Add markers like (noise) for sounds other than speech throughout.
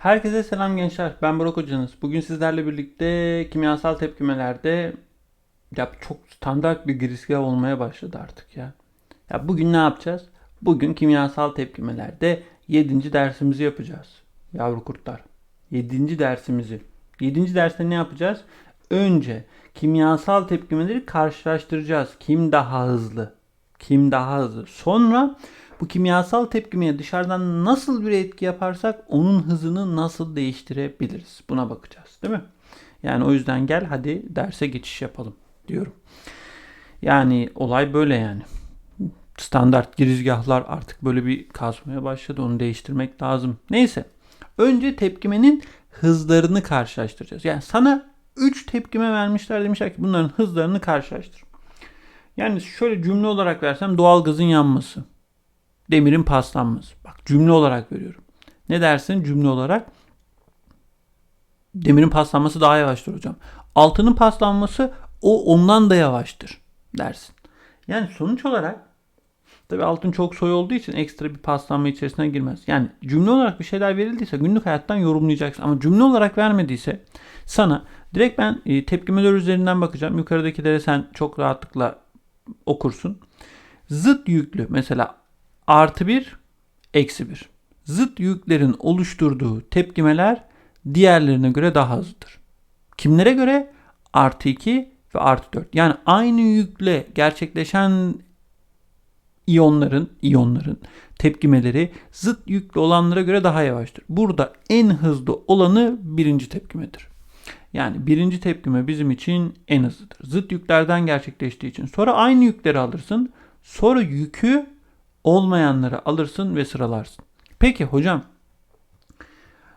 Herkese selam gençler. Ben Burak Hocanız. Bugün sizlerle birlikte kimyasal tepkimelerde ya çok standart bir girizgah olmaya başladı artık ya. Ya bugün ne yapacağız? Bugün kimyasal tepkimelerde 7. dersimizi yapacağız. Yavru kurtlar. 7. dersimizi. 7. derste ne yapacağız? Önce kimyasal tepkimeleri karşılaştıracağız. Kim daha hızlı? Kim daha hızlı? Sonra bu kimyasal tepkimeye dışarıdan nasıl bir etki yaparsak onun hızını nasıl değiştirebiliriz? Buna bakacağız, değil mi? Yani o yüzden gel hadi derse geçiş yapalım diyorum. Yani olay böyle yani. Standart girizgahlar artık böyle bir kasmaya başladı. Onu değiştirmek lazım. Neyse. Önce tepkimenin hızlarını karşılaştıracağız. Yani sana 3 tepkime vermişler demişler ki bunların hızlarını karşılaştır. Yani şöyle cümle olarak versem doğal gazın yanması. Demirin paslanması. Bak cümle olarak veriyorum. Ne dersin cümle olarak? Demirin paslanması daha yavaştır hocam. Altının paslanması o ondan da yavaştır dersin. Yani sonuç olarak tabi altın çok soy olduğu için ekstra bir paslanma içerisine girmez. Yani cümle olarak bir şeyler verildiyse günlük hayattan yorumlayacaksın. Ama cümle olarak vermediyse sana direkt ben e, tepkimeler üzerinden bakacağım. Yukarıdakileri sen çok rahatlıkla okursun. Zıt yüklü mesela artı 1, eksi 1. Zıt yüklerin oluşturduğu tepkimeler diğerlerine göre daha hızlıdır. Kimlere göre? Artı 2 ve artı 4. Yani aynı yükle gerçekleşen iyonların, iyonların tepkimeleri zıt yüklü olanlara göre daha yavaştır. Burada en hızlı olanı birinci tepkimedir. Yani birinci tepkime bizim için en hızlıdır. Zıt yüklerden gerçekleştiği için. Sonra aynı yükleri alırsın. Sonra yükü olmayanları alırsın ve sıralarsın. Peki hocam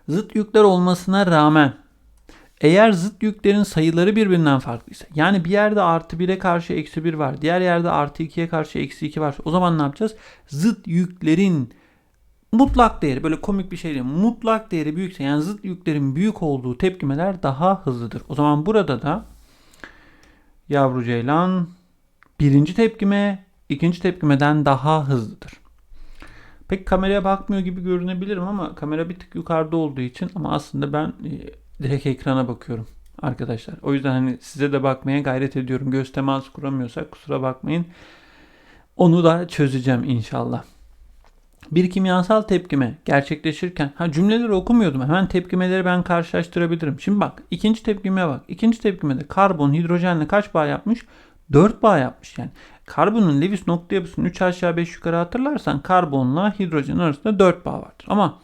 zıt yükler olmasına rağmen eğer zıt yüklerin sayıları birbirinden farklıysa yani bir yerde artı 1'e karşı eksi 1 var diğer yerde artı 2'ye karşı eksi 2 var o zaman ne yapacağız? Zıt yüklerin mutlak değeri böyle komik bir şey değil mutlak değeri büyükse yani zıt yüklerin büyük olduğu tepkimeler daha hızlıdır. O zaman burada da yavru ceylan birinci tepkime ikinci tepkimeden daha hızlıdır. Pek kameraya bakmıyor gibi görünebilirim ama kamera bir tık yukarıda olduğu için ama aslında ben e, direkt ekrana bakıyorum arkadaşlar. O yüzden hani size de bakmaya gayret ediyorum. Göz teması kuramıyorsak kusura bakmayın. Onu da çözeceğim inşallah. Bir kimyasal tepkime gerçekleşirken ha cümleleri okumuyordum. Hemen tepkimeleri ben karşılaştırabilirim. Şimdi bak ikinci tepkime bak. İkinci tepkimede karbon hidrojenle kaç bağ yapmış? 4 bağ yapmış yani. Karbonun Lewis nokta yapısını 3 aşağı 5 yukarı hatırlarsan karbonla hidrojen arasında 4 bağ vardır. Ama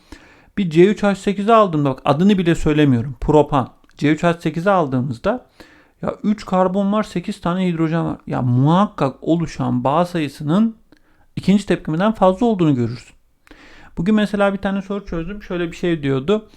bir C3H8'i aldığımda bak adını bile söylemiyorum. Propan. C3H8'i aldığımızda ya 3 karbon var 8 tane hidrojen var. Ya muhakkak oluşan bağ sayısının ikinci tepkimeden fazla olduğunu görürsün. Bugün mesela bir tane soru çözdüm. Şöyle bir şey diyordu.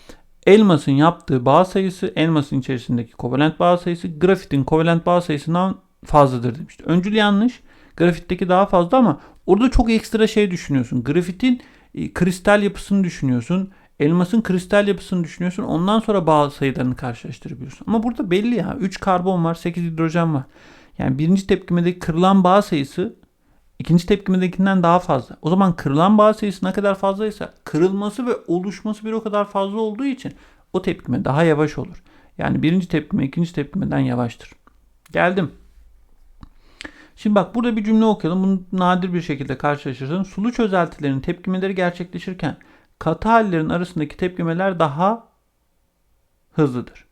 Elmasın yaptığı bağ sayısı elmasın içerisindeki kovalent bağ sayısı grafitin kovalent bağ sayısından fazladır demişti. Öncül yanlış. Grafitteki daha fazla ama orada çok ekstra şey düşünüyorsun. Grafitin e, kristal yapısını düşünüyorsun. Elmasın kristal yapısını düşünüyorsun. Ondan sonra bağ sayılarını karşılaştırabiliyorsun. Ama burada belli ya. 3 karbon var, 8 hidrojen var. Yani birinci tepkimedeki kırılan bağ sayısı ikinci tepkimedekinden daha fazla. O zaman kırılan bağ sayısı ne kadar fazlaysa kırılması ve oluşması bir o kadar fazla olduğu için o tepkime daha yavaş olur. Yani birinci tepkime ikinci tepkimeden yavaştır. Geldim. Şimdi bak burada bir cümle okuyalım. Bunu nadir bir şekilde karşılaşırsın. Sulu çözeltilerin tepkimeleri gerçekleşirken katı hallerin arasındaki tepkimeler daha hızlıdır.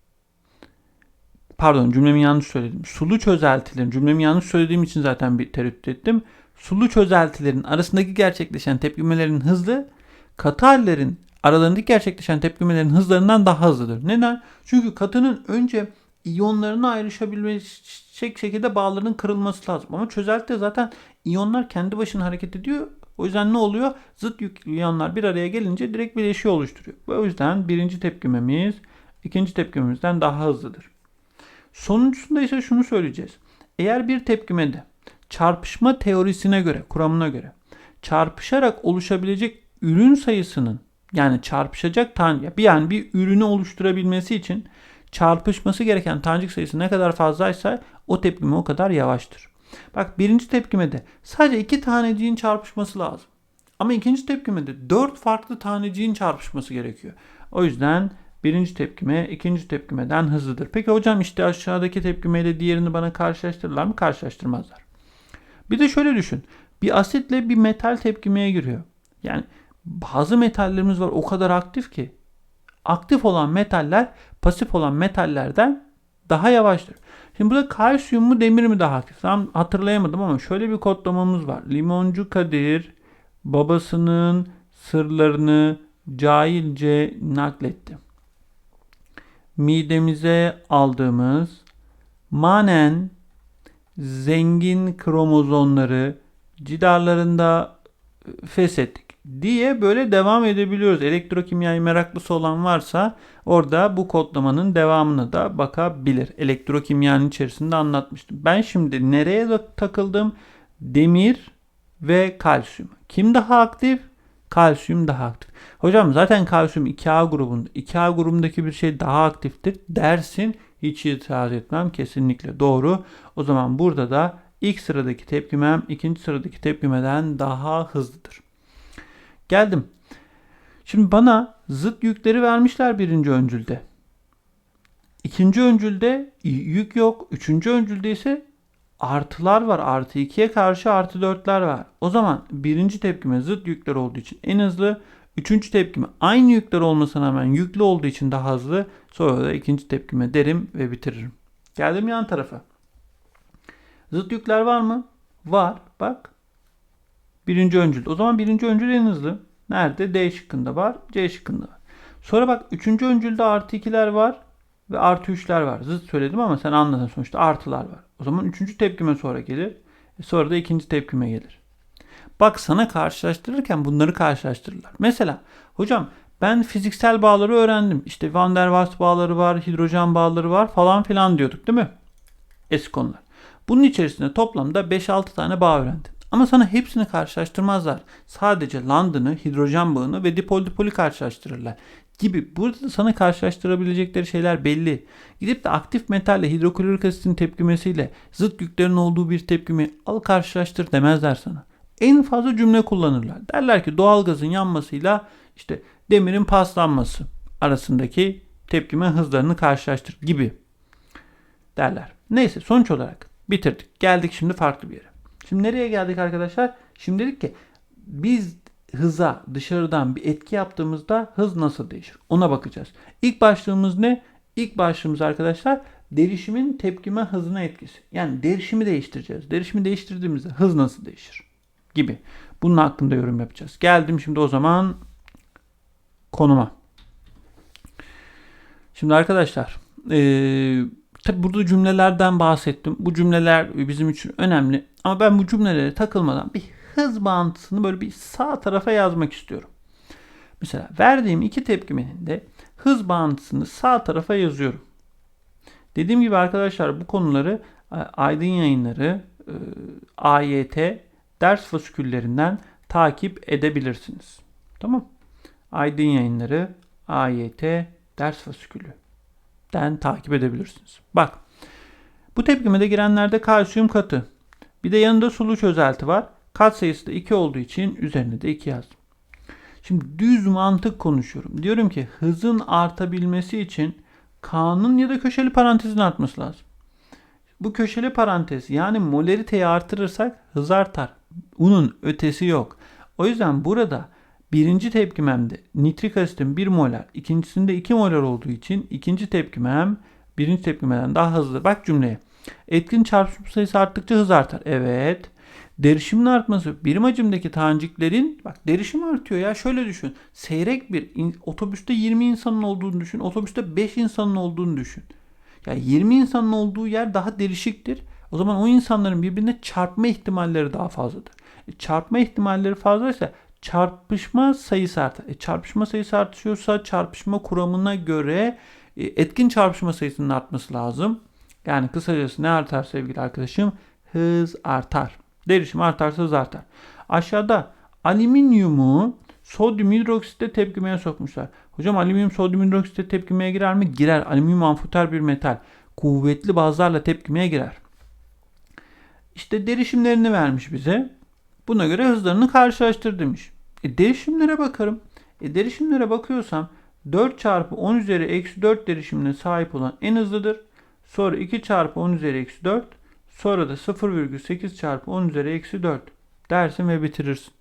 Pardon cümlemi yanlış söyledim. Sulu çözeltilerin cümlemi yanlış söylediğim için zaten bir tereddüt ettim. Sulu çözeltilerin arasındaki gerçekleşen tepkimelerin hızlı katı hallerin aralarındaki gerçekleşen tepkimelerin hızlarından daha hızlıdır. Neden? Çünkü katının önce iyonlarına ayrışabilecek şekilde bağların kırılması lazım. Ama çözeltide zaten iyonlar kendi başına hareket ediyor. O yüzden ne oluyor? Zıt yüklü iyonlar bir araya gelince direkt bileşiği oluşturuyor. O yüzden birinci tepkimemiz ikinci tepkimemizden daha hızlıdır. Sonuncusunda ise şunu söyleyeceğiz. Eğer bir tepkimede çarpışma teorisine göre, kuramına göre çarpışarak oluşabilecek ürün sayısının yani çarpışacak tane yani bir ürünü oluşturabilmesi için çarpışması gereken tanecik sayısı ne kadar fazlaysa o tepkime o kadar yavaştır. Bak birinci tepkimede sadece iki taneciğin çarpışması lazım. Ama ikinci tepkimede 4 farklı taneciğin çarpışması gerekiyor. O yüzden birinci tepkime ikinci tepkimeden hızlıdır. Peki hocam işte aşağıdaki tepkimeyle diğerini bana karşılaştırırlar mı? Karşılaştırmazlar. Bir de şöyle düşün. Bir asitle bir metal tepkimeye giriyor. Yani bazı metallerimiz var o kadar aktif ki. Aktif olan metaller pasif olan metallerden daha yavaştır. Şimdi burada kalsiyum mu demir mi daha aktif? Tam hatırlayamadım ama şöyle bir kodlamamız var. Limoncu Kadir babasının sırlarını cahilce nakletti. Midemize aldığımız manen zengin kromozomları cidarlarında feshettik diye böyle devam edebiliyoruz. Elektrokimyayı meraklısı olan varsa orada bu kodlamanın devamına da bakabilir. Elektrokimyanın içerisinde anlatmıştım. Ben şimdi nereye takıldım? Demir ve kalsiyum. Kim daha aktif? Kalsiyum daha aktif. Hocam zaten kalsiyum 2A grubunda. 2A grubundaki bir şey daha aktiftir dersin. Hiç itiraz etmem. Kesinlikle doğru. O zaman burada da ilk sıradaki tepkimem ikinci sıradaki tepkimeden daha hızlıdır. Geldim. Şimdi bana zıt yükleri vermişler birinci öncülde. İkinci öncülde yük yok. Üçüncü öncülde ise artılar var. Artı 2'ye karşı artı 4'ler var. O zaman birinci tepkime zıt yükler olduğu için en hızlı. Üçüncü tepkime aynı yükler olmasına rağmen yüklü olduğu için daha hızlı. Sonra da ikinci tepkime derim ve bitiririm. Geldim yan tarafa. Zıt yükler var mı? Var. Bak. Birinci öncül. O zaman birinci öncül en hızlı. Nerede? D şıkkında var. C şıkkında var. Sonra bak üçüncü öncülde artı ikiler var ve artı üçler var. Zıt söyledim ama sen anladın sonuçta artılar var. O zaman üçüncü tepkime sonra gelir. E sonra da ikinci tepkime gelir. Bak sana karşılaştırırken bunları karşılaştırırlar. Mesela hocam ben fiziksel bağları öğrendim. İşte Van der Waals bağları var, hidrojen bağları var falan filan diyorduk değil mi? Eski konular. Bunun içerisinde toplamda 5-6 tane bağ öğrendim. Ama sana hepsini karşılaştırmazlar. Sadece London'ı, hidrojen bağını ve dipol dipolü karşılaştırırlar. Gibi burada da sana karşılaştırabilecekleri şeyler belli. Gidip de aktif metalle hidroklorik asitin tepkimesiyle zıt yüklerin olduğu bir tepkimi al karşılaştır demezler sana. En fazla cümle kullanırlar. Derler ki doğalgazın yanmasıyla işte demirin paslanması arasındaki tepkime hızlarını karşılaştır gibi derler. Neyse sonuç olarak bitirdik. Geldik şimdi farklı bir yere. Şimdi nereye geldik arkadaşlar? Şimdi dedik ki biz hıza dışarıdan bir etki yaptığımızda hız nasıl değişir? Ona bakacağız. İlk başlığımız ne? İlk başlığımız arkadaşlar derişimin tepkime hızına etkisi. Yani derişimi değiştireceğiz. Derişimi değiştirdiğimizde hız nasıl değişir? Gibi. Bunun hakkında yorum yapacağız. Geldim şimdi o zaman konuma. Şimdi arkadaşlar ee, tabi burada cümlelerden bahsettim. Bu cümleler bizim için önemli. Ama ben bu cümlelere takılmadan bir hız bağıntısını böyle bir sağ tarafa yazmak istiyorum. Mesela verdiğim iki tepkimenin de hız bağıntısını sağ tarafa yazıyorum. Dediğim gibi arkadaşlar bu konuları e, Aydın Yayınları e, AYT ders fasiküllerinden takip edebilirsiniz. Tamam. Aydın Yayınları AYT ders fasikülü den takip edebilirsiniz. Bak bu tepkimede girenlerde kalsiyum katı. Bir de yanında sulu çözelti var. Kat sayısı da 2 olduğu için üzerine de 2 yazdım. Şimdi düz mantık konuşuyorum. Diyorum ki hızın artabilmesi için K'nın ya da köşeli parantezin artması lazım. Bu köşeli parantez yani molariteyi artırırsak hız artar. Unun ötesi yok. O yüzden burada birinci tepkimemde nitrik asitin 1 molar, ikincisinde 2 molar olduğu için ikinci tepkimem birinci tepkimeden daha hızlı. Bak cümleye. Etkin çarpışma sayısı arttıkça hız artar. Evet. Derişimin artması birim hacimdeki taneciklerin bak derişim artıyor ya şöyle düşün. Seyrek bir in, otobüste 20 insanın olduğunu düşün. Otobüste 5 insanın olduğunu düşün. Ya yani 20 insanın olduğu yer daha derişiktir. O zaman o insanların birbirine çarpma ihtimalleri daha fazladır. E, çarpma ihtimalleri fazlaysa çarpışma sayısı artar. E, çarpışma sayısı artıyorsa çarpışma kuramına göre e, etkin çarpışma sayısının artması lazım. Yani kısacası ne artar sevgili arkadaşım? Hız artar. Derişim artarsa hız artar. Aşağıda alüminyumu sodyum hidroksitle tepkimeye sokmuşlar. Hocam alüminyum sodyum hidroksitle tepkimeye girer mi? Girer. Alüminyum amfoter bir metal. Kuvvetli bazlarla tepkimeye girer. İşte derişimlerini vermiş bize. Buna göre hızlarını karşılaştır demiş. E, derişimlere bakarım. E, derişimlere bakıyorsam 4 çarpı 10 üzeri eksi 4 derişimine sahip olan en hızlıdır. Sonra 2 çarpı 10 üzeri eksi 4. Sonra da 0,8 çarpı 10 üzeri eksi 4 dersin ve bitirirsin.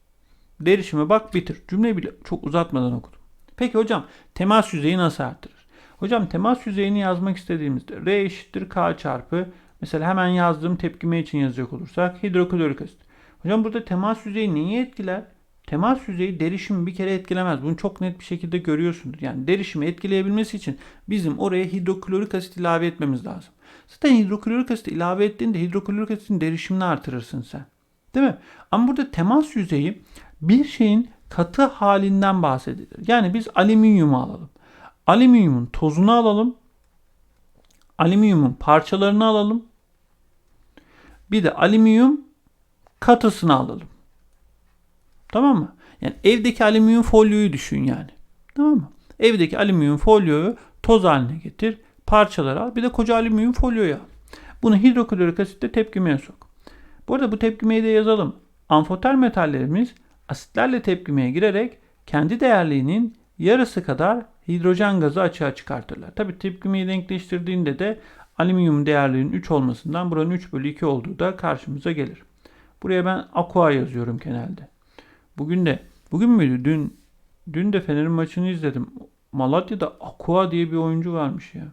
Derişime bak bitir. Cümleyi bile çok uzatmadan okudum. Peki hocam temas yüzeyi nasıl artırır? Hocam temas yüzeyini yazmak istediğimizde R eşittir K çarpı mesela hemen yazdığım tepkime için yazacak olursak hidroklorik asit. Hocam burada temas yüzeyi neyi etkiler? Temas yüzeyi derişimi bir kere etkilemez. Bunu çok net bir şekilde görüyorsunuz. Yani derişimi etkileyebilmesi için bizim oraya hidroklorik asit ilave etmemiz lazım. Zaten hidroklorik asit ilave ettiğinde hidroklorik asitin derişimini artırırsın sen. Değil mi? Ama burada temas yüzeyi bir şeyin katı halinden bahsedilir. Yani biz alüminyumu alalım. Alüminyumun tozunu alalım. Alüminyumun parçalarını alalım. Bir de alüminyum katısını alalım. Tamam mı? Yani evdeki alüminyum folyoyu düşün yani. Tamam mı? Evdeki alüminyum folyoyu toz haline getir. Parçaları al. Bir de koca alüminyum folyoyu al. Bunu hidroklorik asitle tepkimeye sok. Bu arada bu tepkimeyi de yazalım. Amfoter metallerimiz asitlerle tepkimeye girerek kendi değerliğinin yarısı kadar hidrojen gazı açığa çıkartırlar. Tabi tepkimeyi denkleştirdiğinde de alüminyum değerliğinin 3 olmasından buranın 3 bölü 2 olduğu da karşımıza gelir. Buraya ben aqua yazıyorum genelde. Bugün de, bugün müydü? Dün, dün de Fener'in maçını izledim. Malatya'da aqua diye bir oyuncu varmış ya.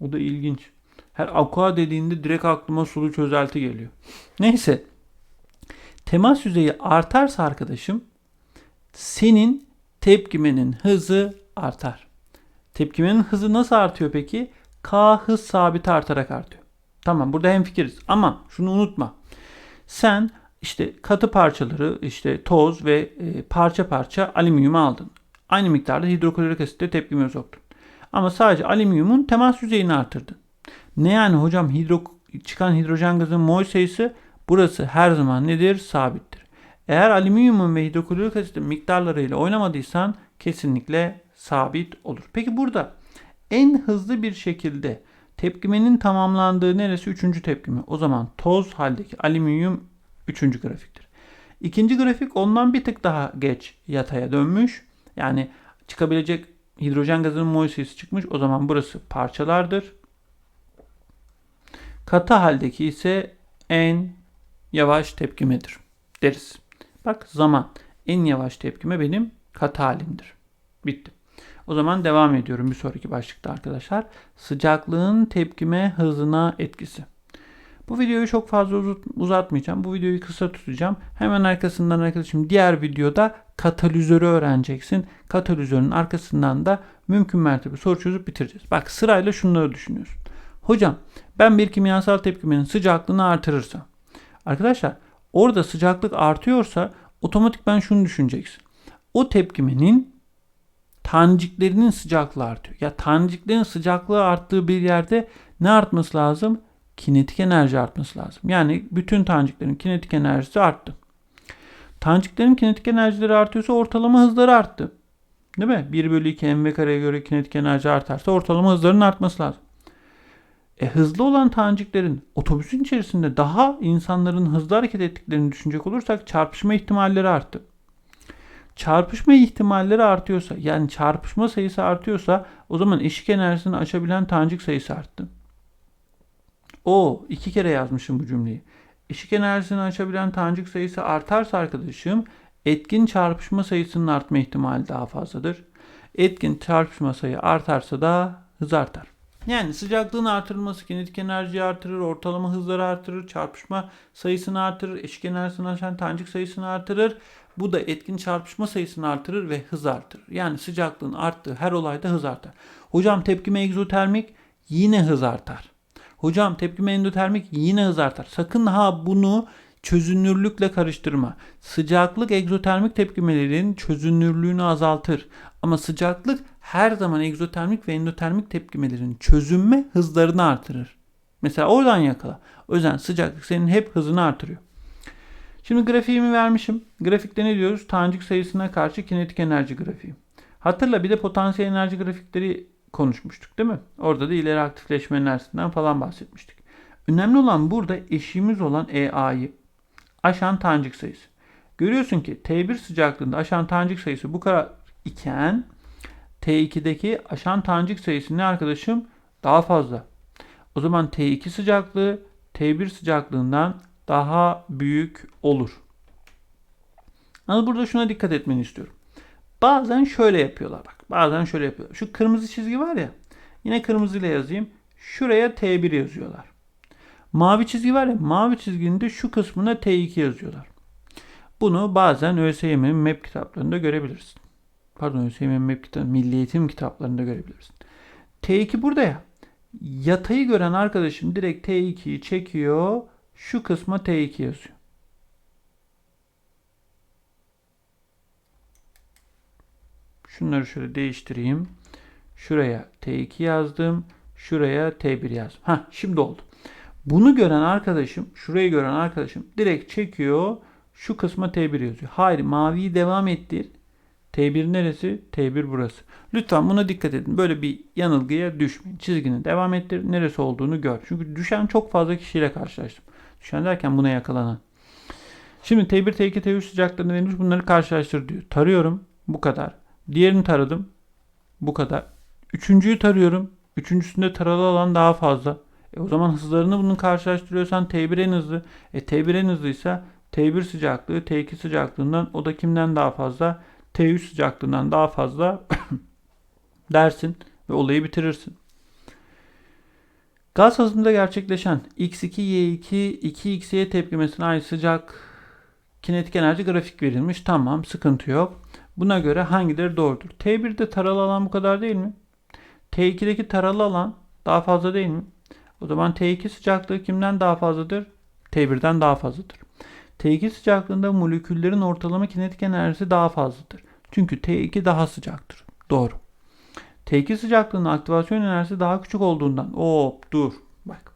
O da ilginç. Her aqua dediğinde direkt aklıma sulu çözelti geliyor. Neyse. Temas yüzeyi artarsa arkadaşım senin tepkimenin hızı artar. Tepkimenin hızı nasıl artıyor peki? K hız sabiti artarak artıyor. Tamam burada hemfikiriz ama şunu unutma. Sen işte katı parçaları işte toz ve e, parça parça alüminyum aldın. Aynı miktarda hidroklorik asitle tepkimeye soktun. Ama sadece alüminyumun temas yüzeyini artırdın. Ne yani hocam hidro, çıkan hidrojen gazının mol sayısı burası her zaman nedir? Sabittir. Eğer alüminyumun ve hidroklorik asitin miktarlarıyla oynamadıysan kesinlikle sabit olur. Peki burada en hızlı bir şekilde tepkimenin tamamlandığı neresi? Üçüncü tepkime. O zaman toz haldeki alüminyum üçüncü grafiktir. İkinci grafik ondan bir tık daha geç yataya dönmüş. Yani çıkabilecek hidrojen gazının mol sayısı çıkmış. O zaman burası parçalardır. Katı haldeki ise en yavaş tepkimedir deriz. Bak zaman en yavaş tepkime benim katı halimdir. Bitti. O zaman devam ediyorum bir sonraki başlıkta arkadaşlar. Sıcaklığın tepkime hızına etkisi. Bu videoyu çok fazla uzatmayacağım. Bu videoyu kısa tutacağım. Hemen arkasından arkadaşım diğer videoda katalizörü öğreneceksin. Katalizörün arkasından da mümkün mertebe soru çözüp bitireceğiz. Bak sırayla şunları düşünüyorsun. Hocam ben bir kimyasal tepkimenin sıcaklığını artırırsam. Arkadaşlar orada sıcaklık artıyorsa otomatik ben şunu düşüneceksin. O tepkimenin taneciklerinin sıcaklığı artıyor. Ya taneciklerin sıcaklığı arttığı bir yerde ne artması lazım? Kinetik enerji artması lazım. Yani bütün taneciklerin kinetik enerjisi arttı. Taneciklerin kinetik enerjileri artıyorsa ortalama hızları arttı. Değil mi? 1 bölü 2 mv kareye göre kinetik enerji artarsa ortalama hızlarının artması lazım. E, hızlı olan taneciklerin otobüsün içerisinde daha insanların hızlı hareket ettiklerini düşünecek olursak çarpışma ihtimalleri arttı. Çarpışma ihtimalleri artıyorsa yani çarpışma sayısı artıyorsa o zaman eşik enerjisini açabilen tanecik sayısı arttı. O iki kere yazmışım bu cümleyi. Eşik enerjisini açabilen tanecik sayısı artarsa arkadaşım etkin çarpışma sayısının artma ihtimali daha fazladır. Etkin çarpışma sayı artarsa da hız artar. Yani sıcaklığın artırılması kinetik enerjiyi artırır, ortalama hızları artırır, çarpışma sayısını artırır, eşik enerjisini açan tanecik sayısını artırır. Bu da etkin çarpışma sayısını artırır ve hız artırır. Yani sıcaklığın arttığı her olayda hız artar. Hocam tepkime egzotermik yine hız artar. Hocam tepkime endotermik yine hız artar. Sakın ha bunu çözünürlükle karıştırma. Sıcaklık egzotermik tepkimelerin çözünürlüğünü azaltır. Ama sıcaklık her zaman egzotermik ve endotermik tepkimelerin çözünme hızlarını artırır. Mesela oradan yakala. O yüzden sıcaklık senin hep hızını artırıyor. Şimdi grafiğimi vermişim. Grafikte ne diyoruz? Tanecik sayısına karşı kinetik enerji grafiği. Hatırla bir de potansiyel enerji grafikleri konuşmuştuk değil mi? Orada da ileri aktifleşme enerjisinden falan bahsetmiştik. Önemli olan burada eşiğimiz olan EA'yı aşan tanecik sayısı. Görüyorsun ki T1 sıcaklığında aşan tanecik sayısı bu kadar iken T2'deki aşan tanecik sayısı ne arkadaşım? Daha fazla. O zaman T2 sıcaklığı T1 sıcaklığından daha büyük olur. Ama burada şuna dikkat etmeni istiyorum. Bazen şöyle yapıyorlar bak. Bazen şöyle yapıyorlar. Şu kırmızı çizgi var ya. Yine kırmızıyla yazayım. Şuraya T1 yazıyorlar. Mavi çizgi var ya. Mavi çizginin de şu kısmına T2 yazıyorlar. Bunu bazen ÖSYM'nin MEP kitaplarında görebilirsin. Pardon ÖSYM'nin MEP kitabı, Milli Eğitim kitaplarında görebilirsin. T2 burada ya. Yatayı gören arkadaşım direkt T2'yi çekiyor. Şu kısma T2 yazıyor. Şunları şöyle değiştireyim. Şuraya T2 yazdım. Şuraya T1 yazdım. Ha şimdi oldu. Bunu gören arkadaşım, şurayı gören arkadaşım direkt çekiyor. Şu kısma T1 yazıyor. Hayır maviyi devam ettir. T1 neresi? T1 burası. Lütfen buna dikkat edin. Böyle bir yanılgıya düşmeyin. Çizgini devam ettir. Neresi olduğunu gör. Çünkü düşen çok fazla kişiyle karşılaştım. Düşen derken buna yakalanan. Şimdi T1, T2, T3 sıcaklığını verilmiş. Bunları karşılaştır diyor. Tarıyorum. Bu kadar. Diğerini taradım. Bu kadar. Üçüncüyü tarıyorum. Üçüncüsünde taralı alan daha fazla. E o zaman hızlarını bunun karşılaştırıyorsan T1 en hızlı. E T1 en hızlıysa T1 sıcaklığı T2 sıcaklığından o da kimden daha fazla? T3 sıcaklığından daha fazla (coughs) dersin ve olayı bitirirsin. Gaz hızında gerçekleşen X2, Y2, 2X'ye tepkimesine ait sıcak kinetik enerji grafik verilmiş. Tamam sıkıntı yok. Buna göre hangileri doğrudur? T1'de taralı alan bu kadar değil mi? T2'deki taralı alan daha fazla değil mi? O zaman T2 sıcaklığı kimden daha fazladır? T1'den daha fazladır. T2 sıcaklığında moleküllerin ortalama kinetik enerjisi daha fazladır. Çünkü T2 daha sıcaktır. Doğru. T2 sıcaklığında aktivasyon enerjisi daha küçük olduğundan. Hop dur. Bak.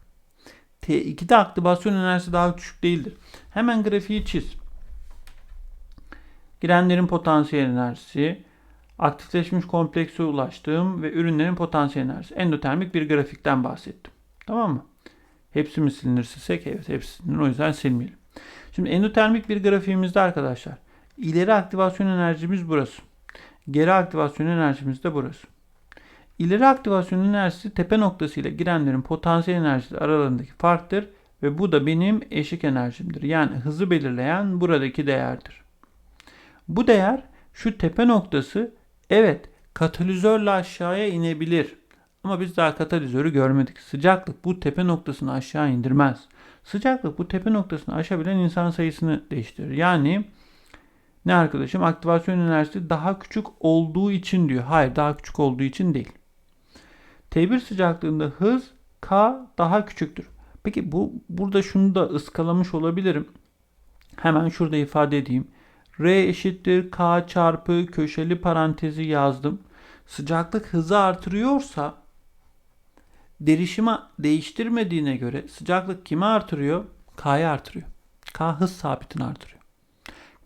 T2'de aktivasyon enerjisi daha küçük değildir. Hemen grafiği çiz. Girenlerin potansiyel enerjisi, aktifleşmiş komplekse ulaştığım ve ürünlerin potansiyel enerjisi. Endotermik bir grafikten bahsettim. Tamam mı? Hepsi mi silinir silsek? Evet hepsi silinir. O yüzden silmeyelim. Şimdi endotermik bir grafiğimizde arkadaşlar ileri aktivasyon enerjimiz burası. Geri aktivasyon enerjimiz de burası. İleri aktivasyon enerjisi tepe noktası ile girenlerin potansiyel enerjisi aralarındaki farktır ve bu da benim eşik enerjimdir. Yani hızı belirleyen buradaki değerdir. Bu değer şu tepe noktası evet katalizörle aşağıya inebilir. Ama biz daha katalizörü görmedik. Sıcaklık bu tepe noktasını aşağı indirmez. Sıcaklık bu tepe noktasını aşabilen insan sayısını değiştirir. Yani ne arkadaşım? Aktivasyon enerjisi daha küçük olduğu için diyor. Hayır daha küçük olduğu için değil. T1 sıcaklığında hız K daha küçüktür. Peki bu burada şunu da ıskalamış olabilirim. Hemen şurada ifade edeyim. R eşittir K çarpı köşeli parantezi yazdım. Sıcaklık hızı artırıyorsa derişimi değiştirmediğine göre sıcaklık kimi artırıyor? K'yı artırıyor. K hız sabitini artırıyor.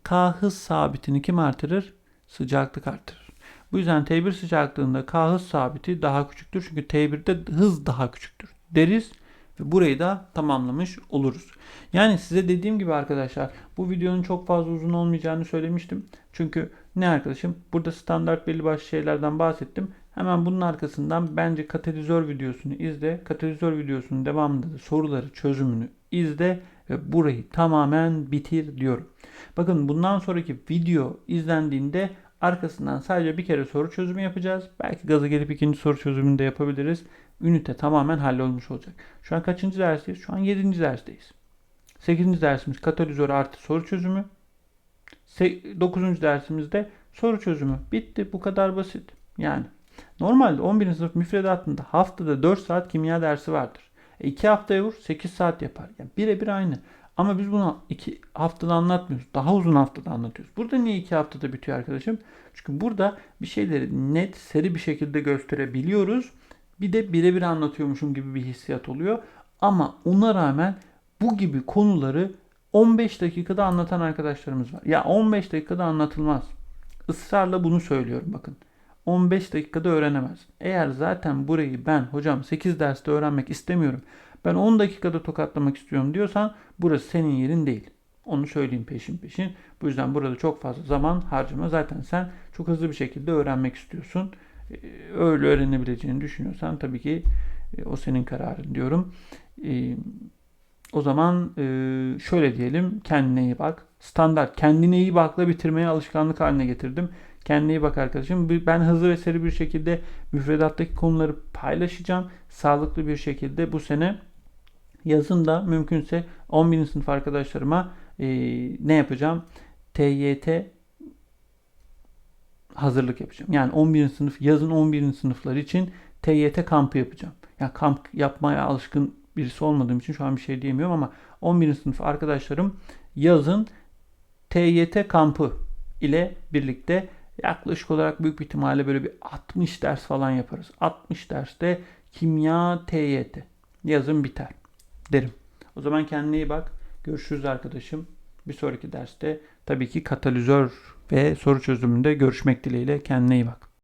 K hız sabitini kim artırır? Sıcaklık artırır. Bu yüzden T1 sıcaklığında K hız sabiti daha küçüktür. Çünkü T1'de hız daha küçüktür deriz ve burayı da tamamlamış oluruz. Yani size dediğim gibi arkadaşlar bu videonun çok fazla uzun olmayacağını söylemiştim. Çünkü ne arkadaşım burada standart belli başlı şeylerden bahsettim. Hemen bunun arkasından bence katalizör videosunu izle. Katalizör videosunun devamında da soruları çözümünü izle ve burayı tamamen bitir diyorum. Bakın bundan sonraki video izlendiğinde arkasından sadece bir kere soru çözümü yapacağız. Belki gaza gelip ikinci soru çözümünü de yapabiliriz. Ünite tamamen hallolmuş olacak. Şu an kaçıncı dersteyiz? Şu an yedinci dersteyiz. Sekizinci dersimiz katalizör artı soru çözümü. Dokuzuncu dersimizde soru çözümü. Bitti. Bu kadar basit. Yani normalde 11. sınıf müfredatında haftada 4 saat kimya dersi vardır. 2 e haftaya vur 8 saat yapar. Yani birebir aynı. Ama biz bunu 2 haftada anlatmıyoruz. Daha uzun haftada anlatıyoruz. Burada niye 2 haftada bitiyor arkadaşım? Çünkü burada bir şeyleri net, seri bir şekilde gösterebiliyoruz. Bir de birebir anlatıyormuşum gibi bir hissiyat oluyor. Ama ona rağmen bu gibi konuları 15 dakikada anlatan arkadaşlarımız var. Ya 15 dakikada anlatılmaz. Israrla bunu söylüyorum bakın. 15 dakikada öğrenemez. Eğer zaten burayı ben hocam 8 derste öğrenmek istemiyorum. Ben 10 dakikada tokatlamak istiyorum diyorsan burası senin yerin değil. Onu söyleyeyim peşin peşin. Bu yüzden burada çok fazla zaman harcama. Zaten sen çok hızlı bir şekilde öğrenmek istiyorsun. Ee, Öyle öğrenebileceğini düşünüyorsan tabii ki e, o senin kararın diyorum. Ee, O zaman e, şöyle diyelim. Kendine iyi bak. Standart. Kendine iyi bakla bitirmeyi alışkanlık haline getirdim. Kendine iyi bak arkadaşım. Ben hızlı ve seri bir şekilde müfredattaki konuları paylaşacağım. Sağlıklı bir şekilde bu sene yazın da mümkünse 11. sınıf arkadaşlarıma e, ne yapacağım? TYT hazırlık yapacağım. Yani 11. sınıf yazın 11. sınıflar için TYT kampı yapacağım. Yani kamp yapmaya alışkın birisi olmadığım için şu an bir şey diyemiyorum ama 11. sınıf arkadaşlarım yazın TYT kampı ile birlikte yaklaşık olarak büyük bir ihtimalle böyle bir 60 ders falan yaparız. 60 derste kimya TYT yazın biter derim. O zaman kendine iyi bak. Görüşürüz arkadaşım. Bir sonraki derste tabii ki katalizör ve soru çözümünde görüşmek dileğiyle kendine iyi bak.